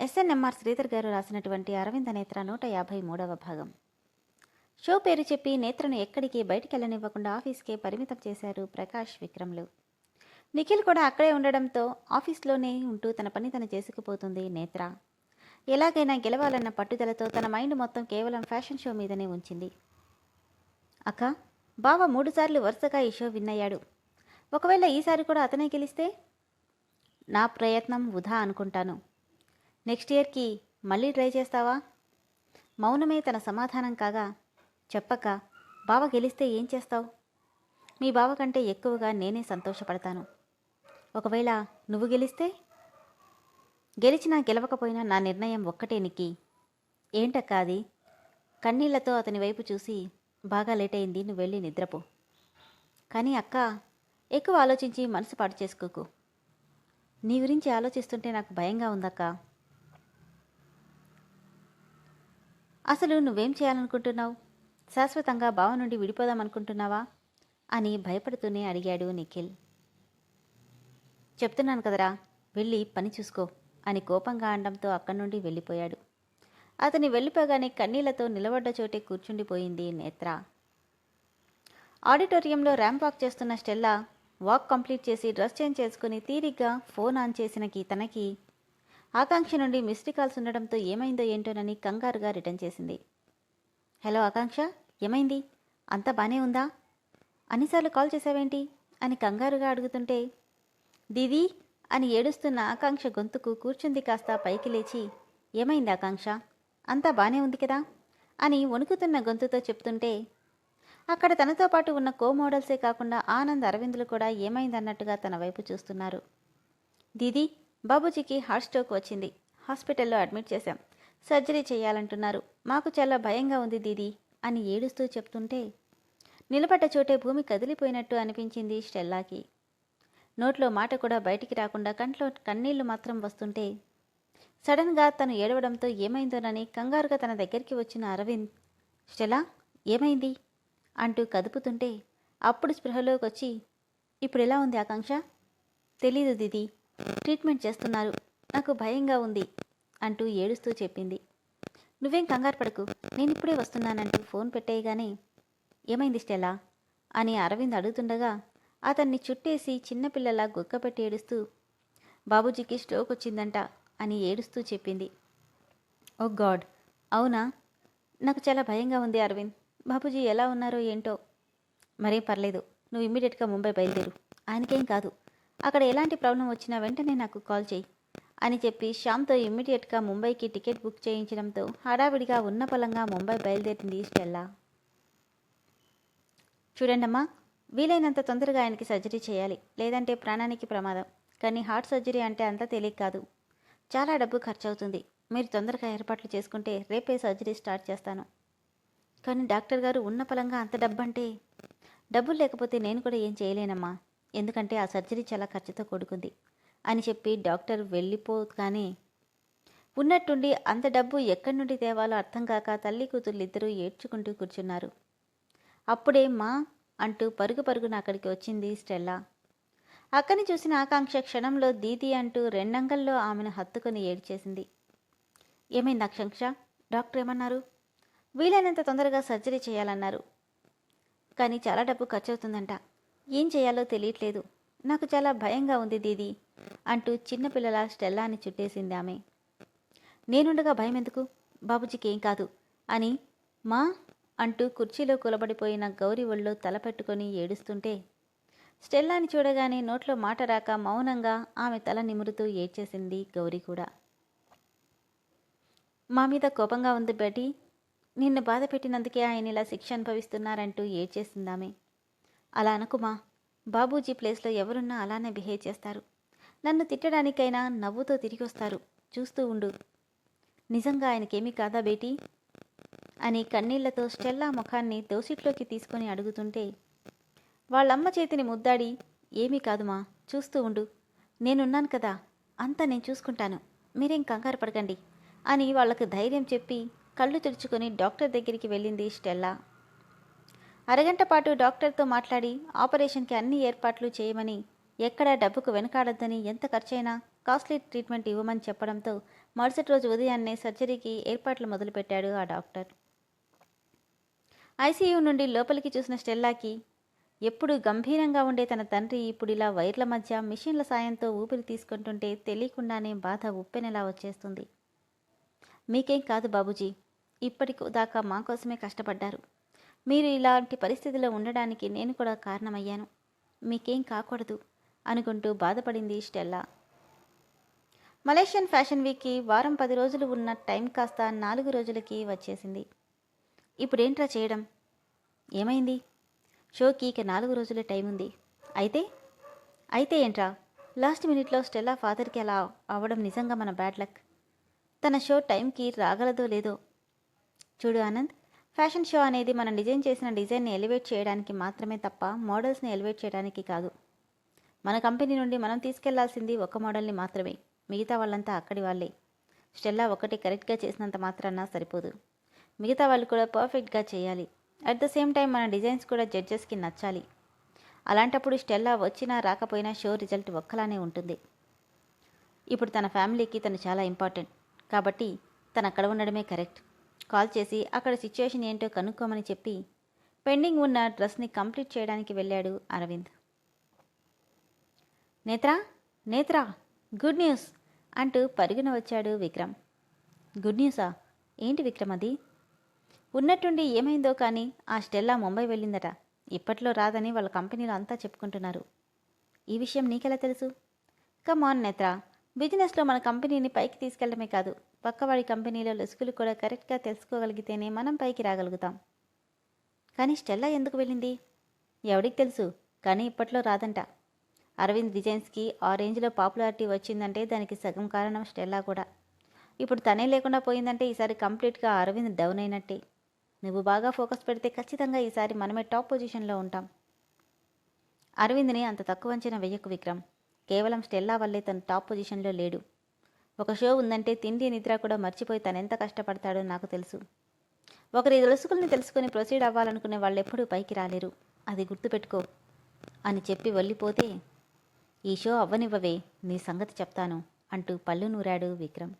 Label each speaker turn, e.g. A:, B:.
A: SNMR Sridhar గారు రాసినటువంటి అరవింద నేత్ర నూట యాభై మూడవ భాగం. షో పేరు చెప్పి నేత్రను ఎక్కడికి బయటికి వెళ్ళనివ్వకుండా ఆఫీస్కే పరిమితం చేశారు ప్రకాష్ విక్రమ్లు. నిఖిల్ కూడా అక్కడే ఉండడంతో ఆఫీస్లోనే ఉంటూ తన పని తను చేసుకుపోతుంది నేత్ర. ఎలాగైనా గెలవాలన్న పట్టుదలతో తన మైండ్ మొత్తం కేవలం ఫ్యాషన్ షో మీదనే ఉంచింది. అక్క బావ మూడుసార్లు వరుసగా ఈ షో విన్నయ్యాడు ఒకవేళ ఈసారి కూడా అతనే గెలిస్తే? నా ప్రయత్నం వృధా అనుకుంటాను. నెక్స్ట్ ఇయర్కి మళ్ళీ ట్రై చేస్తావా? మౌనమే తన సమాధానం కాగా చెప్పక బావ గెలిస్తే ఏం చేస్తావు? మీ బావ కంటే ఎక్కువగా నేనే సంతోషపడతాను. ఒకవేళ నువ్వు గెలిస్తే? గెలిచినా గెలవకపోయినా నా నిర్ణయం ఒక్కటే నిక్కి. ఏంటక్క అది? కన్నీళ్ళతో అతని వైపు చూసి బాగా లేట్ అయింది నువ్వు వెళ్ళి నిద్రపో. కానీ అక్క ఎక్కువ ఆలోచించి మనసు పాటు చేసుకోకు. నీ గురించి ఆలోచిస్తుంటే నాకు భయంగా ఉందక్క. అసలు నువ్వేం చేయాలనుకుంటున్నావు? శాశ్వతంగా బావ నుండి విడిపోదామనుకుంటున్నావా అని భయపడుతూనే అడిగాడు నిఖిల్. చెప్తున్నాను కదరా వెళ్ళి పని చూసుకో అని కోపంగా అనడంతో అక్కడి నుండి వెళ్ళిపోయాడు. అతని వెళ్ళిపోగానే కన్నీళ్ళతో నిలబడ్డ చోటే కూర్చుండిపోయింది నేత్ర. ఆడిటోరియంలో ర్యాంప్ వాక్ చేస్తున్న స్టెల్లా వాక్ కంప్లీట్ చేసి డ్రెస్ చేంజ్ చేసుకుని తీరిగ్గా ఫోన్ ఆన్ చేసిన తనకి ఆకాంక్ష నుండి మిస్డ్ కాల్స్ ఉండడంతో ఏమైందో ఏంటోనని కంగారుగా రిటర్న్ చేసింది. హలో ఆకాంక్ష ఏమైంది? అంతా బానే ఉందా? అన్నిసార్లు కాల్ చేసావేంటి? అని కంగారుగా అడుగుతుంటే దీదీ అని ఏడుస్తున్న ఆకాంక్ష గొంతుకు కూర్చుంది కాస్త పైకి లేచి ఏమైంది ఆకాంక్ష? అంతా బానే ఉంది కదా? అని వణుకుతున్న గొంతుతో చెప్తుంటే అక్కడ తనతో పాటు ఉన్న కో మోడల్సే కాకుండా ఆనంద్ అరవిందులు కూడా ఏమైందన్నట్టుగా తన వైపు చూస్తున్నారు. దీదీ బాబూజీకి హార్ట్ స్ట్రోక్ వచ్చింది. హాస్పిటల్లో అడ్మిట్ చేశాం. సర్జరీ చేయాలంటున్నారు. మాకు చాలా భయంగా ఉంది దీదీ అని ఏడుస్తూ చెప్తుంటే నిలబడ్డ చోటే భూమి కదిలిపోయినట్టు అనిపించింది స్టెల్లాకి. నోట్లో మాట కూడా బయటికి రాకుండా కంట్లో కన్నీళ్ళు మాత్రం వస్తుంటే సడన్గా తను ఏడవడంతో ఏమైందోనని కంగారుగా తన దగ్గరికి వచ్చిన అరవింద్ స్టెలా ఏమైంది? అంటూ కదుపుతుంటే అప్పుడు స్పృహలోకి వచ్చి ఇప్పుడు ఎలా ఉంది ఆకాంక్ష? తెలీదు దీదీ. ట్రీట్మెంట్ చేస్తున్నారు. నాకు భయంగా ఉంది అంటూ ఏడుస్తూ చెప్పింది. నువ్వేం కంగారు పడకు నేను ఇప్పుడే వస్తున్నానంటూ ఫోన్ పెట్టేయగానే ఏమైంది స్టెలా అని అరవింద్ అడుగుతుండగా అతన్ని చుట్టేసి చిన్నపిల్లలా గుక్కపెట్టి ఏడుస్తూ బాబూజీకి స్ట్రోక్ వచ్చిందంట అని ఏడుస్తూ చెప్పింది. Oh god! అవునా? నాకు చాలా భయంగా ఉంది అరవింద్. బాబూజీ ఎలా ఉన్నారో ఏంటో? మరేం పర్లేదు. నువ్వు ఇమ్మీడియట్గా ముంబై బయలుదేరు. ఆయనకేం కాదు. అక్కడ ఎలాంటి ప్రాబ్లం వచ్చినా వెంటనే నాకు కాల్ చేయి అని చెప్పి శ్యామ్తో ఇమ్మీడియట్గా ముంబైకి టికెట్ బుక్ చేయించడంతో హడావిడిగా ఉన్న పొలంగా ముంబై బయలుదేరింది స్టెల్లా. చూడండమ్మా వీలైనంత తొందరగా ఆయనకి సర్జరీ చేయాలి లేదంటే ప్రాణానికి ప్రమాదం. కానీ హార్ట్ సర్జరీ అంటే అంత తేలిక కాదు. చాలా డబ్బు ఖర్చు అవుతుంది మీరు తొందరగా ఏర్పాట్లు చేసుకుంటే రేపే సర్జరీ స్టార్ట్ చేస్తాను. కానీ డాక్టర్ గారు ఉన్న పలంగా అంత డబ్బు అంటే డబ్బులు లేకపోతే నేను కూడా ఏం చేయలేనమ్మా. ఎందుకంటే ఆ సర్జరీ చాలా ఖర్చుతో కూడుకుంది అని చెప్పి డాక్టర్ వెళ్ళిపోగానే ఉన్నట్టుండి అంత డబ్బు ఎక్కడి నుండి తేవాలో అర్థం కాక తల్లి కూతుర్లు ఇద్దరూ ఏడ్చుకుంటూ కూర్చున్నారు. అప్పుడే మా అంటూ పరుగు పరుగున అక్కడికి వచ్చింది స్టెల్లా. అక్కని చూసిన ఆకాంక్ష క్షణంలో దీది అంటూ రెండంగల్లో ఆమెను హత్తుకొని ఏడ్చేసింది. ఏమైంది ఆకాంక్ష? డాక్టర్ ఏమన్నారు? వీలైనంత తొందరగా సర్జరీ చేయాలన్నారు. కానీ చాలా డబ్బు ఖర్చు అవుతుందంట ఏం చేయాలో తెలియట్లేదు. నాకు చాలా భయంగా ఉంది దీది అంటూ చిన్నపిల్లల స్టెల్లాని చుట్టేసింది ఆమె. నేనుండగా భయం ఎందుకు బాబుజీకి ఏం కాదు అని మా అంటూ కుర్చీలో కులబడిపోయిన గౌరీ ఒళ్ళో తల పెట్టుకొని ఏడుస్తుంటే స్టెల్లాని చూడగానే నోట్లో మాట రాక మౌనంగా ఆమె తల నిమురుతూ ఏడ్చేసింది గౌరీ కూడా. మా మీద కోపంగా ఉంది బెటీ నిన్ను బాధ పెట్టినందుకే ఆయన ఇలా శిక్ష అనుభవిస్తున్నారంటూ ఏడ్చేసిందామె అలా అనుకుమా? బాబూజీ ప్లేస్లో ఎవరున్నా అలానే బిహేవ్ చేస్తారు. నన్ను తిట్టడానికైనా నవ్వుతో తిరిగి వస్తారు చూస్తూ ఉండు. నిజంగా ఆయనకేమీ కాదా బేటీ? అని కన్నీళ్ళతో స్టెల్లా ముఖాన్ని దోసిట్లోకి తీసుకొని అడుగుతుంటే వాళ్ళమ్మ చేతిని ముద్దాడి ఏమీ కాదుమా చూస్తూ ఉండు. నేనున్నాను కదా అంతా నేను చూసుకుంటాను. మీరేం కంగారు పడకండి అని వాళ్ళకు ధైర్యం చెప్పి కళ్ళు తెరుచుకొని డాక్టర్ దగ్గరికి వెళ్ళింది స్టెల్లా. అరగంట పాటు డాక్టర్తో మాట్లాడి ఆపరేషన్కి అన్ని ఏర్పాట్లు చేయమని ఎక్కడా డబ్బుకు వెనకాడొద్దని ఎంత ఖర్చైనా కాస్ట్లీ ట్రీట్మెంట్ ఇవ్వమని చెప్పడంతో మరుసటి రోజు ఉదయాన్నే సర్జరీకి ఏర్పాట్లు మొదలుపెట్టాడు ఆ డాక్టర్. ఐసీయూ నుండి లోపలికి చూసిన స్టెల్లాకి ఎప్పుడు గంభీరంగా ఉండే తన తండ్రి ఇప్పుడు ఇలా వైర్ల మధ్య మిషన్ల సాయంతో ఊపిరి తీసుకుంటుంటే తెలియకుండానే బాధ ఉప్పెనెలా వచ్చేస్తుంది. మీకేం కాదు బాబుజీ ఇప్పటికి దాకా మా కోసమే కష్టపడ్డారు. మీరు ఇలాంటి పరిస్థితిలో ఉండడానికి నేను కూడా కారణమయ్యాను. మీకేం కాకూడదు అనుకుంటూ బాధపడింది స్టెల్లా. మలేషియన్ ఫ్యాషన్ వీక్కి వారం పది రోజులు ఉన్న టైం కాస్త నాలుగు రోజులకి వచ్చేసింది. ఇప్పుడేంట్రా చేయడం? ఏమైంది? షోకి ఇక నాలుగు రోజుల టైం ఉంది. అయితే? అయితే ఏంట్రా? లాస్ట్ మినిట్లో స్టెల్లా ఫాదర్కి అలా అవ్వడం నిజంగా మన బ్యాడ్ లక్. తన షో టైంకి రాగలదో లేదో. చూడు ఆనంద్ ఫ్యాషన్ షో అనేది మనం డిజైన్ చేసిన డిజైన్ని ఎలివేట్ చేయడానికి మాత్రమే తప్ప మోడల్స్ని ఎలివేట్ చేయడానికి కాదు. మన కంపెనీ నుండి మనం తీసుకెళ్ళాల్సింది ఒక మోడల్ని మాత్రమే. మిగతా వాళ్ళంతా అక్కడి వాళ్ళే. స్టెల్లా ఒకటి కరెక్ట్గా చేసినంత మాత్రాన సరిపోదు. మిగతా వాళ్ళు కూడా పర్ఫెక్ట్గా చేయాలి. అట్ ద సేమ్ టైం మన డిజైన్స్ కూడా జడ్జెస్కి నచ్చాలి. అలాంటప్పుడు స్టెల్లా వచ్చినా రాకపోయినా షో రిజల్ట్ ఒక్కలానే ఉంటుంది. ఇప్పుడు తన ఫ్యామిలీకి తను చాలా ఇంపార్టెంట్ కాబట్టి తను అక్కడ ఉండడమే కరెక్ట్ కాల్ చేసి అక్కడ సిచ్యుయేషన్ ఏంటో కనుక్కోమని చెప్పి పెండింగ్ ఉన్న డ్రెస్ని కంప్లీట్ చేయడానికి వెళ్ళాడు అరవింద్. నేత్రా నేత్రా గుడ్ న్యూస్ అంటూ పరుగున వచ్చాడు విక్రమ్. గుడ్ న్యూసా? ఏంటి విక్రమ్ అది? ఉన్నట్టుండి ఏమైందో కానీ ఆ స్టెల్లా ముంబై వెళ్ళిందట. ఇప్పట్లో రాదని వాళ్ళ కంపెనీలో అంతా చెప్పుకుంటున్నారు. ఈ విషయం నీకెలా తెలుసు? కమాన్ నేత్ర. బిజినెస్లో మన కంపెనీని పైకి తీసుకెళ్ళడమే కాదు. పక్కవాడి కంపెనీలో లొసుగులు కూడా కరెక్ట్గా తెలుసుకోగలిగితేనే మనం పైకి రాగలుగుతాం. కానీ స్టెల్లా ఎందుకు వెళ్ళింది? ఎవడికి తెలుసు? కానీ ఇప్పట్లో రాదంట. అరవింద్ డిజైన్స్కి ఆ రేంజ్లో పాపులారిటీ వచ్చిందంటే దానికి సగం కారణం స్టెల్లా కూడా. ఇప్పుడు తనే లేకుండా పోయిందంటే ఈసారి కంప్లీట్గా అరవింద్ డౌన్ అయినట్టే. నువ్వు బాగా ఫోకస్ పెడితే ఖచ్చితంగా ఈసారి మనమే టాప్ పొజిషన్లో ఉంటాం. అరవింద్ని అంత తక్కువ అంచనా వెయ్యకు విక్రమ్. కేవలం స్టెల్లా వల్లే తను టాప్ పొజిషన్లో లేడు. ఒక షో ఉందంటే తిండి నిద్ర కూడా మర్చిపోయి తనెంత కష్టపడతాడో నాకు తెలుసు. ఒకరి లొసుకుల్ని తెలుసుకుని ప్రొసీడ్ అవ్వాలనుకునే వాళ్ళు ఎప్పుడూ పైకి రాలేరు. అది గుర్తుపెట్టుకో. అని చెప్పి వెళ్ళిపోతే ఈ షో అవ్వనివ్వవే నీ సంగతి చెప్తాను అంటూ పళ్ళు నూరాడు విక్రమ్.